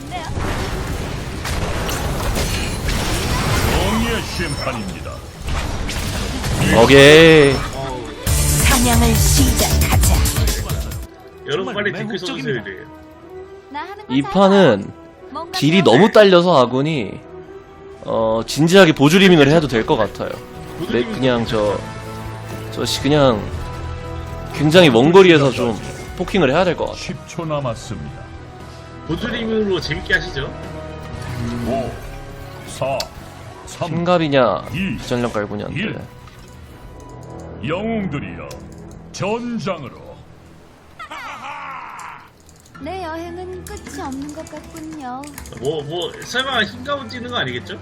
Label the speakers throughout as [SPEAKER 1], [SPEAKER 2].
[SPEAKER 1] 않네요.
[SPEAKER 2] 정의의 심판입니다.
[SPEAKER 3] 오케이
[SPEAKER 1] 사냥을 시작하자.
[SPEAKER 4] 여러분 빨리
[SPEAKER 2] 정말
[SPEAKER 4] 써주세요
[SPEAKER 2] 매혹적입니다.
[SPEAKER 4] 이제.
[SPEAKER 1] 나 하는 거
[SPEAKER 3] 이
[SPEAKER 1] 잘
[SPEAKER 3] 판은
[SPEAKER 1] 봐. 뭔가
[SPEAKER 3] 딜이
[SPEAKER 1] 더-
[SPEAKER 3] 너무 딸려서 아군이 어 진지하게 보조 리밍을 해도 될 것 같아요 네, 그냥 저 저씨 그냥 굉장히 먼 거리에서 좀 포킹을 해야 될 것 같아
[SPEAKER 2] 10초 남았습니다.
[SPEAKER 4] 보조리밍으로 재밌게 하시죠.
[SPEAKER 2] 5, 4, 3,
[SPEAKER 3] 흰갑이냐
[SPEAKER 2] 이,
[SPEAKER 3] 전령 깔고냐인데
[SPEAKER 2] 일. 영웅들이여 전장으로
[SPEAKER 1] 내 여행은 끝이 없는 것 같군요.
[SPEAKER 4] 뭐 뭐 설마 흰가운 찌는 거 아니겠죠?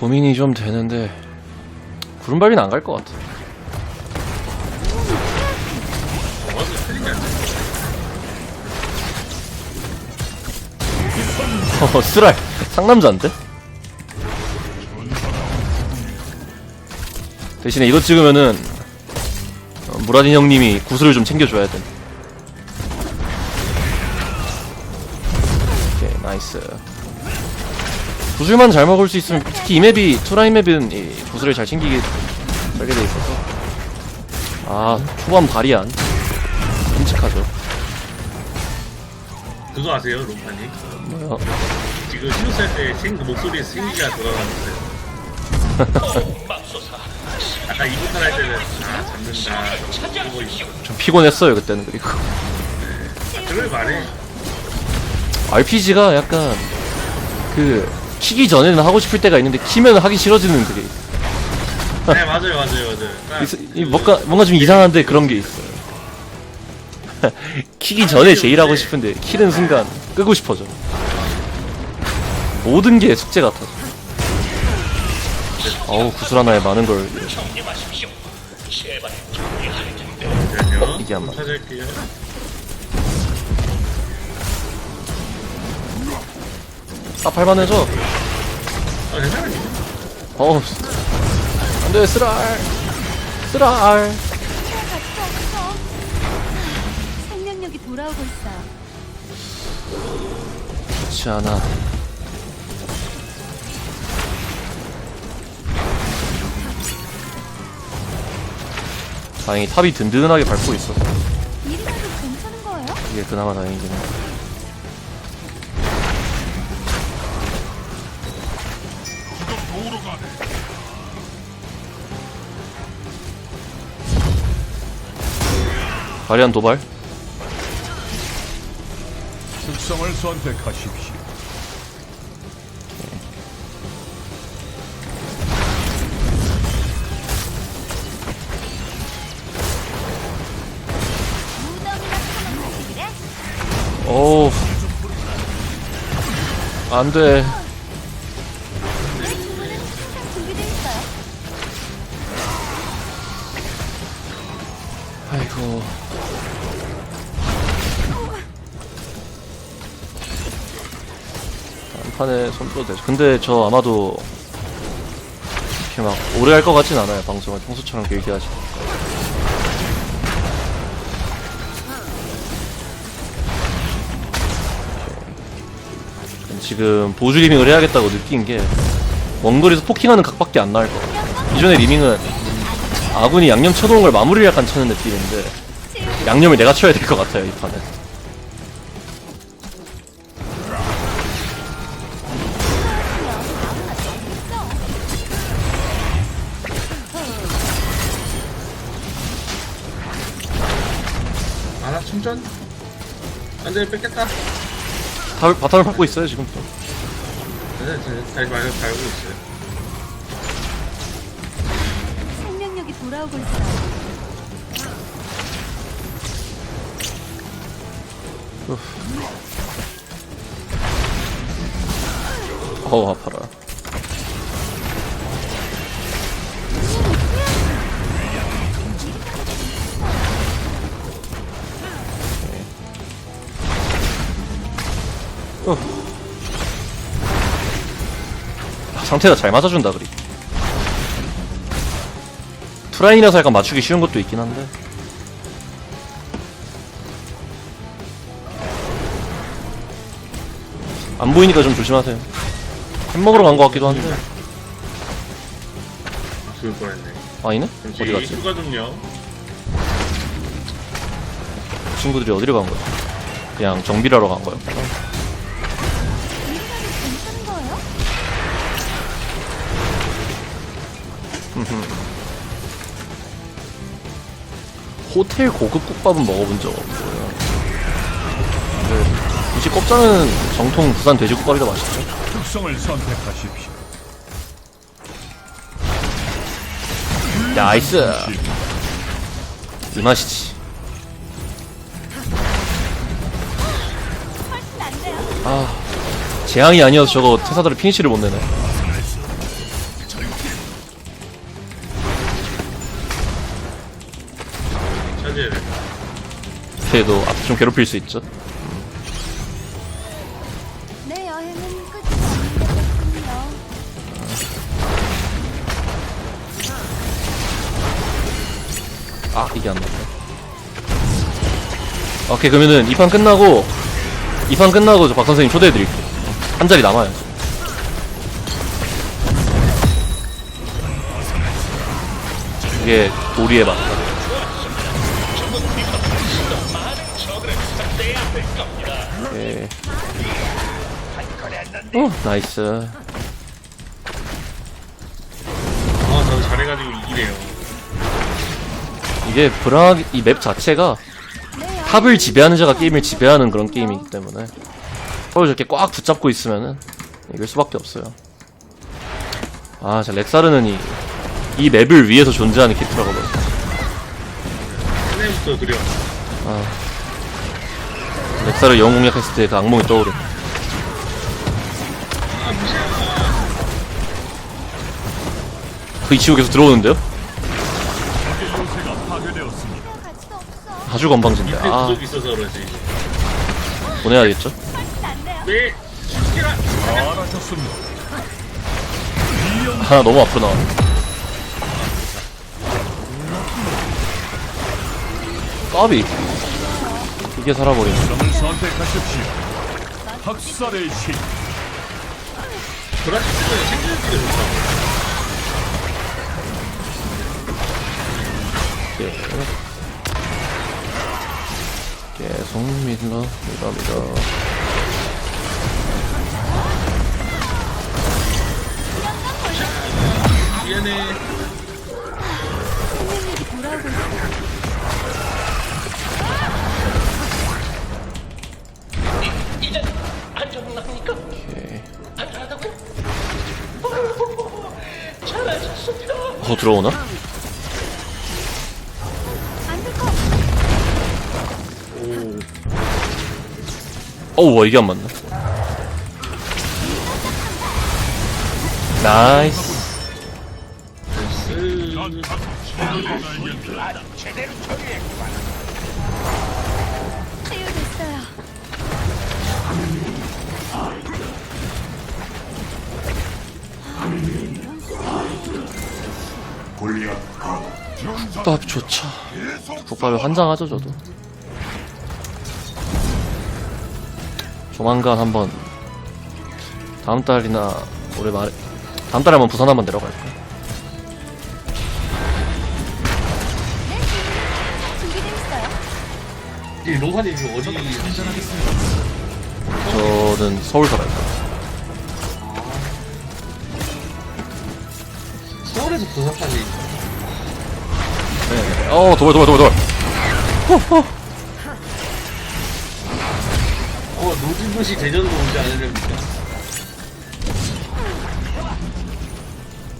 [SPEAKER 3] 고민이 좀 되는데 구름발비는 안 갈 것 같아
[SPEAKER 4] 어
[SPEAKER 3] 쓰랄 상남자인데? 대신에 이거 찍으면은 어, 무라딘 형님이 구슬을 좀 챙겨줘야 돼. 오케이 나이스. 구슬만 잘 먹을 수 있으면 특히 이 맵이 투라인 맵은 이 구슬을 잘 챙기게 살게 돼 있어서. 아 초반 바리안. 끔찍하죠
[SPEAKER 4] 그거 아세요 롬파님?
[SPEAKER 3] 뭐야
[SPEAKER 4] 지금 신호살 때 생, 목소리에 생기가 돌아가는데 아까 이부터 할 때는 아 잡는다. 있어
[SPEAKER 3] 좀 피곤했어요 그때는 그리고.
[SPEAKER 4] 그걸 말해.
[SPEAKER 3] RPG가 약간 그 키기 전에는 하고 싶을 때가 있는데 키면 하기 싫어지는 그게.
[SPEAKER 4] 네 맞아요 맞아요 맞아요. 딱
[SPEAKER 3] 있어- 이 뭔가 뭔가 좀 이상한데 그런 게 있어요. 키기 전에 제일 하고 싶은데 키는 순간 끄고 싶어져. 모든 게 숙제 같아서. 어우 구슬 하나에 많은 걸 이게 안 맞아.
[SPEAKER 4] 찾을게요
[SPEAKER 3] 아 발만해져.
[SPEAKER 4] 아 괜찮아요
[SPEAKER 3] 어우 안돼 쓰랄 쓰랄.
[SPEAKER 1] 돌아오고 있어요.
[SPEAKER 3] 좋지 않아. 다행히 탑이 든든하게 밟고 있어.
[SPEAKER 1] 이리가도 괜찮은 거예요?
[SPEAKER 3] 이게 그나마 다행이긴 해. 과리한 도발?
[SPEAKER 2] 특성을 선택하십시오.
[SPEAKER 1] 무덤이나 하면 가시기래?
[SPEAKER 3] 어우. 안 돼.
[SPEAKER 1] 내 주문은 항상 준비되어 있어요.
[SPEAKER 3] 아이고. 판에 손도 되죠. 근데 저 아마도 이렇게 막 오래 할 것 같진 않아요. 방송을 평소처럼 길게 하시고. 지금 보조 리밍을 해야겠다고 느낀 게 원거리에서 포킹하는 각밖에 안 나올 것 같아요. 기존의 리밍은 아군이 양념 쳐놓은 걸 마무리를 약간 쳐는 느낌인데 양념을 내가 쳐야 될 것 같아요 이 판은
[SPEAKER 4] 아나 충전? 안돼 뺏겠다
[SPEAKER 3] 바, 바탕을 밟고 있어요 지금 또
[SPEAKER 4] 네, 네, 잘 말, 알고 있어요
[SPEAKER 1] 생명력이 돌아오고 있어요.
[SPEAKER 3] 어우 아파라 상태가 잘 맞아준다 그리 투라인이라서 약간 맞추기 쉬운 것도 있긴 한데 안 보이니까 좀 조심하세요. 햄 먹으러 간 것 같기도 한데.
[SPEAKER 4] 죽을 뻔했네.
[SPEAKER 3] 아니네?
[SPEAKER 4] 잠시
[SPEAKER 3] 어디 갔지?
[SPEAKER 4] 휴가 좀요.
[SPEAKER 3] 친구들이 어디로 간 거야? 그냥 정비하러 간 거였 호텔 고급 국밥은 먹어본 적 없고요. 근데 굳이 꼽자는 정통 부산 돼지국밥이 더 맛있죠.
[SPEAKER 2] 특성을 선택하십시오.
[SPEAKER 3] 나이스! 이 맛이지. 아, 재앙이 아니어서 저거 태사들을 피니시를 못 내네.
[SPEAKER 4] 차지해야 돼.
[SPEAKER 3] 걔도 앞에 좀 괴롭힐 수 있죠.
[SPEAKER 1] 내 여행은 끝이 같군요.
[SPEAKER 3] 아, 이게 안 맞네. 오케이, 그러면은 이 판 끝나고, 이 판 끝나고 저박 선생님 초대해 드릴게요. 한 자리 남아요. 이게 도리의 맛. 어, 나이스.
[SPEAKER 4] 아, 저 잘해가지고 이기네요.
[SPEAKER 3] 이게 브라, 이맵 자체가 탑을 지배하는 자가 게임을 지배하는 그런 게임이기 때문에 서로 저렇게 꽉 붙잡고 있으면은 이길 수밖에 없어요. 아, 자 렉사르는 이, 이 맵을 위해서 존재하는 캐릭터라고 봐.
[SPEAKER 4] 처음부터 그려.
[SPEAKER 3] 렉사르 영웅 공략했을 때 그 악몽이 떠오르. 그 이치고 계속 들어오는데요? 아주 건방진데.
[SPEAKER 4] 밑에
[SPEAKER 3] 아,
[SPEAKER 4] 구독 있어서 그러지.
[SPEAKER 3] 보내야겠죠?
[SPEAKER 4] 네!
[SPEAKER 2] 잘하셨습니다.
[SPEAKER 3] 하나 너무 앞으로 나와. 까비. 이게 살아버리네.
[SPEAKER 2] 특성을 선택하십시오. 학살의 신.
[SPEAKER 4] 브라시스는 챙겨주기가 좋다.
[SPEAKER 3] 예. 계속 밀러, 밀러, 밀러.
[SPEAKER 4] 미안해.
[SPEAKER 1] 생명력이 돌아오고 있어.
[SPEAKER 3] 오케이. 더 들어오나? 어우, 와, 이게 안 맞네. 나이스.
[SPEAKER 4] 쓰...
[SPEAKER 1] 치유됐어요.
[SPEAKER 3] 국밥 좋죠. 국밥에 환장하죠, 저도. 조만간 한번 다음 달이나 올해 말 다음 달에 한번 부산 한번 내려갈까?
[SPEAKER 4] 이 로사님 지금 어디
[SPEAKER 3] 저는 서울 살아요.
[SPEAKER 4] 서울에서 부산까지
[SPEAKER 3] 네. 어, 도발, 도발, 도발, 도발.
[SPEAKER 4] 어 노진도시 대전으로 오지 않으렵니까?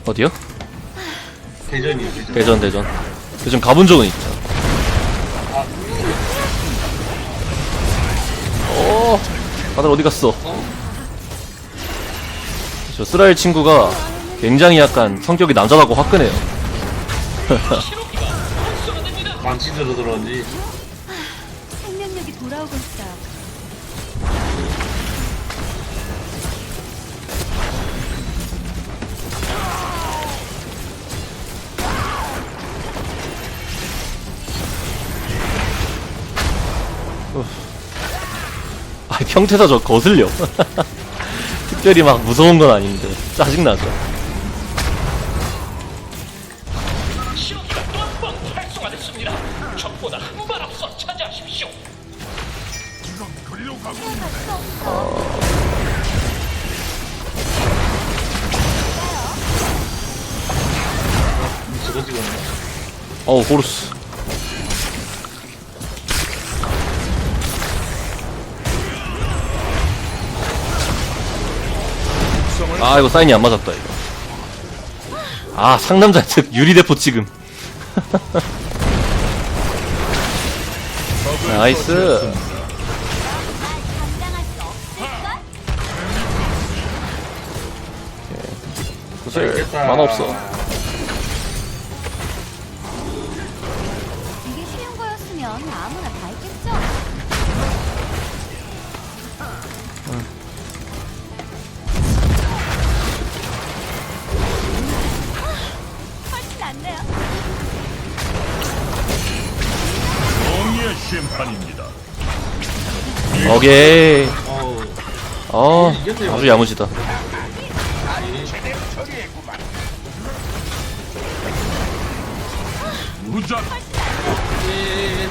[SPEAKER 3] 어디요?
[SPEAKER 4] 대전이요 대전
[SPEAKER 3] 대전, 대전. 대전 가본 적은 있죠. 어, 다들 어디 갔어? 저 쓰라일 친구가 굉장히 약간 성격이 남자다고 화끈해요.
[SPEAKER 4] 망치 들어 들어온지
[SPEAKER 1] 아,
[SPEAKER 3] 평태사 저 거슬려. 특별히 막 무서운 건 아닌데. 짜증나죠.
[SPEAKER 5] 시험기가 또한
[SPEAKER 3] 아 이거 사인이 안 맞았다 이거. 아 상남자 특 유리대포 지금 나이스? 구슬 만화 없어.
[SPEAKER 1] 이게 쉬운 거였으면 아무나 다
[SPEAKER 2] 심판입니다.
[SPEAKER 3] 오케이
[SPEAKER 4] 어우,
[SPEAKER 3] 어 아주 야무지다
[SPEAKER 2] 무작
[SPEAKER 4] 예.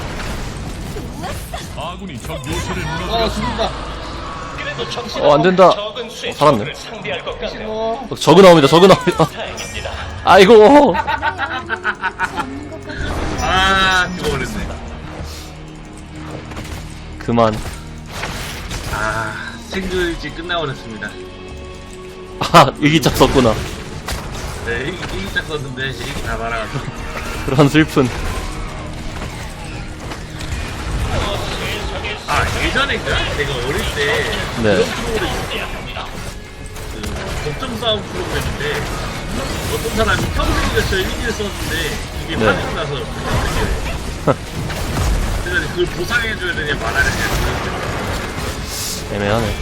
[SPEAKER 2] 아군이 적 요새를
[SPEAKER 4] 아,
[SPEAKER 2] 무너뜨렸습니다.
[SPEAKER 4] 죽는다.
[SPEAKER 5] 그래도 정신
[SPEAKER 3] 어, 안 된다.
[SPEAKER 5] 적은 수의
[SPEAKER 3] 어, 살았네.
[SPEAKER 5] 적을 상대할 것 같네요.
[SPEAKER 4] 어,
[SPEAKER 3] 저그 나옵니다 저그 나옵니다
[SPEAKER 5] 다행입니다.
[SPEAKER 3] 아이고
[SPEAKER 1] 아,
[SPEAKER 4] 죽어버렸네.
[SPEAKER 3] 그만
[SPEAKER 4] 아, 생존일지 끝나버렸습니다.
[SPEAKER 3] 아 일기장 썼구나
[SPEAKER 4] 네, 일기, 일기 딱 썼는데, 일기 다 말아가지고.
[SPEAKER 3] 그런 슬픈
[SPEAKER 4] 아, 예전인가? 내가 어릴 때,
[SPEAKER 3] 네
[SPEAKER 4] 그런 프로그램이. 그, 독점 싸움 프로그램인데, 어떤 사람이 평생이가 저 일기를 썼는데, 이게
[SPEAKER 3] 네.
[SPEAKER 4] 파지고 나서 그걸 보상해줘야 되냐 말아야 되냐.
[SPEAKER 3] 애매하네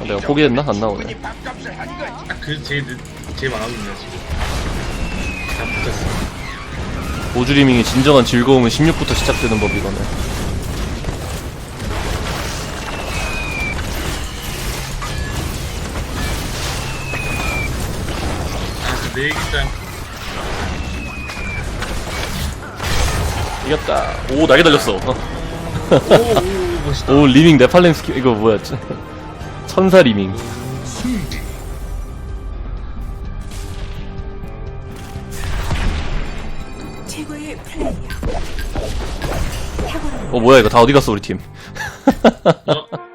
[SPEAKER 3] 아, 내가 포기했나? 안 나오네
[SPEAKER 4] 딱그 제, 제 마음이냐, 지금. 다 붙였어.
[SPEAKER 3] 보주리밍이 진정한 즐거움은 16부터 시작되는 법이거네
[SPEAKER 4] 아, 내 얘기장.
[SPEAKER 3] 이겼다 오 날개 달렸어 어.
[SPEAKER 4] 오, 오, 멋있다.
[SPEAKER 3] 오 리밍 네팔렘 스킬 이거 뭐였지 천사 리밍 어 뭐야 이거 다 어디 갔어 우리 팀
[SPEAKER 4] 어?